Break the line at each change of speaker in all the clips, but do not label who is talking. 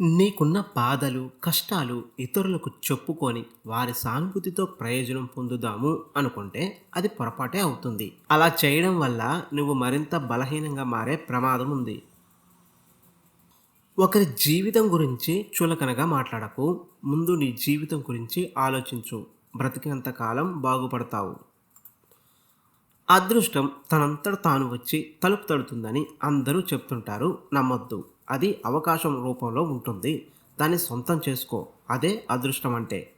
నీకున్న బాధలు కష్టాలు ఇతరులకు చెప్పుకొని వారి సానుభూతితో ప్రయోజనం పొందుదాము అనుకుంటే అది పొరపాటే అవుతుంది. అలా చేయడం వల్ల నువ్వు మరింత బలహీనంగా మారే ప్రమాదం ఉంది. ఒకరి జీవితం గురించి చులకనగా మాట్లాడకు. ముందు నీ జీవితం గురించి ఆలోచించు. బ్రతికినంత కాలం బాగుపడతావు. అదృష్టం తనంతట తాను వచ్చి తలుపు తడుతుందని అందరూ చెప్తుంటారు. నమ్మొద్దు. అది అవకాశం రూపంలో ఉంటుంది. దాన్ని సొంతం చేసుకో. అదే అదృష్టం అంటే.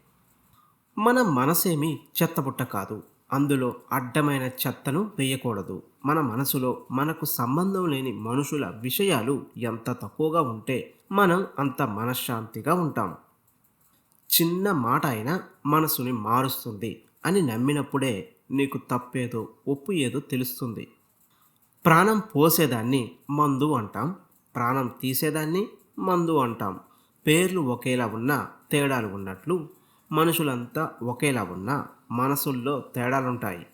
మన మనసేమి చెత్తబుట్ట కాదు. అందులో అడ్డమైన చెత్తను వేయకూడదు. మన మనసులో మనకు సంబంధం లేని మనుషుల విషయాలు ఎంత తక్కువగా ఉంటే మనం అంత మనశ్శాంతిగా ఉంటాం. చిన్న మాట అయినా మనసుని మారుస్తుంది అని నమ్మినప్పుడే నీకు తప్పేదో ఒప్పు ఏదో తెలుస్తుంది. ప్రాణం పోసేదాన్ని మందు అంటాం. ప్రాణం తీసేదాన్ని మందు అంటాం. పేర్లు ఒకేలా ఉన్నా తేడాలు ఉన్నట్లు మనుషులంతా ఒకేలా ఉన్నా మనసుల్లో తేడాలుంటాయి.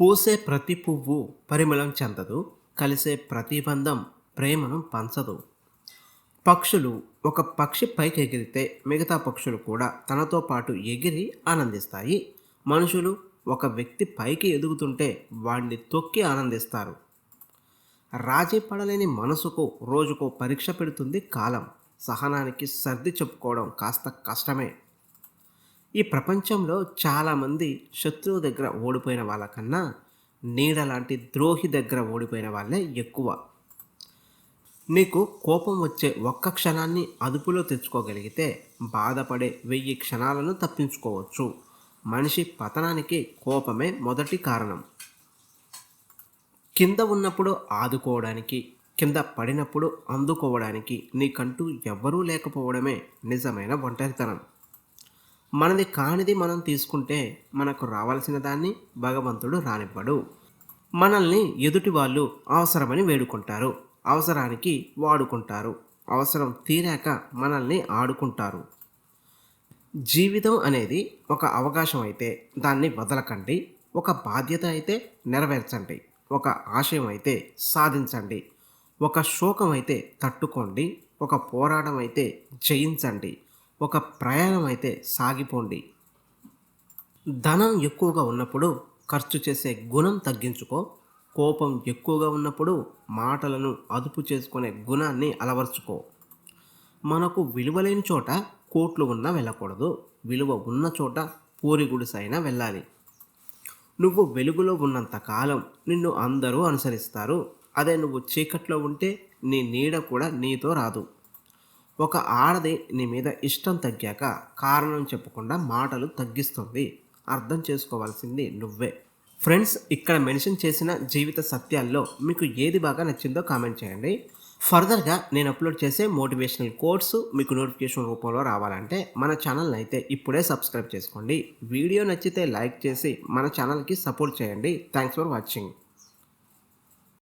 పూసే ప్రతి పువ్వు పరిమళం చెందదు కలిసే ప్రతి బంధం ప్రేమను పంచదు. పక్షులు ఒక పక్షి పైకి ఎగిరితే మిగతా పక్షులు కూడా తనతో పాటు ఎగిరి ఆనందిస్తాయి. మనుషులు ఒక వ్యక్తి పైకి ఎదుగుతుంటే వాణ్ణి తొక్కి ఆనందిస్తారు. రాజీ పడలేని మనసుకు రోజుకో పరీక్ష పెడుతుంది కాలం. సహనానికి సర్ది చెప్పుకోవడం కాస్త కష్టమే. ఈ ప్రపంచంలో చాలామంది శత్రువు దగ్గర ఓడిపోయిన వాళ్ళకన్నా నీడ లాంటి ద్రోహి దగ్గర ఓడిపోయిన వాళ్ళే ఎక్కువ. నీకు కోపం వచ్చే ఒక్క క్షణాన్ని అదుపులో తెచ్చుకోగలిగితే బాధపడే వెయ్యి క్షణాలను తప్పించుకోవచ్చు. మనిషి పతనానికి కోపమే మొదటి కారణం. కింద ఉన్నప్పుడు ఆదుకోవడానికి కింద పడినప్పుడు అందుకోవడానికి నీకంటూ ఎవ్వరూ లేకపోవడమే నిజమైన ఒంటరితనం. మనది కానిది మనం తీసుకుంటే మనకు రావాల్సిన దాన్ని భగవంతుడు రానివ్వడు. మనల్ని ఎదుటి వాళ్ళు అవసరమని వేడుకుంటారు. అవసరానికి వాడుకుంటారు. అవసరం తీరాక మనల్ని ఆడుకుంటారు. జీవితం అనేది ఒక అవకాశం అయితే దాన్ని వదలకండి. ఒక బాధ్యత అయితే నెరవేర్చండి. ఒక ఆశయం అయితే సాధించండి. ఒక శోకం అయితే తట్టుకోండి. ఒక పోరాటం అయితే జయించండి. ఒక ప్రయాణం అయితే సాగిపోండి. ధనం ఎక్కువగా ఉన్నప్పుడు ఖర్చు చేసే గుణం తగ్గించుకో. కోపం ఎక్కువగా ఉన్నప్పుడు మాటలను అదుపు చేసుకునే గుణాన్ని అలవర్చుకో. మనకు విలువలేని చోట కోట్లు ఉన్నా వెళ్ళకూడదు. విలువ ఉన్న చోట పూరి గుడిసైనా వెళ్ళాలి. నువ్వు వెలుగులో ఉన్నంత కాలం నిన్ను అందరూ అనుసరిస్తారు. అదే నువ్వు చీకట్లో ఉంటే నీ నీడ కూడా నీతో రాదు. ఒక ఆడది నీ మీద ఇష్టం తగ్గాక కారణం చెప్పకుండా మాటలు తగ్గిస్తుంది. అర్థం చేసుకోవాల్సింది నువ్వే. ఫ్రెండ్స్ ఇక్కడ మెన్షన్ చేసిన జీవిత సత్యాల్లో మీకు ఏది బాగా నచ్చిందో కామెంట్ చేయండి. ఫర్దర్గా నేను అప్లోడ్ చేసే మోటివేషనల్ కోర్సు మీకు నోటిఫికేషన్ రూపంలో రావాలంటే మన ఛానల్ని అయితే ఇప్పుడే సబ్స్క్రైబ్ చేసుకోండి. వీడియో నచ్చితే లైక్ చేసి మన ఛానల్కి సపోర్ట్ చేయండి. Thanks for watching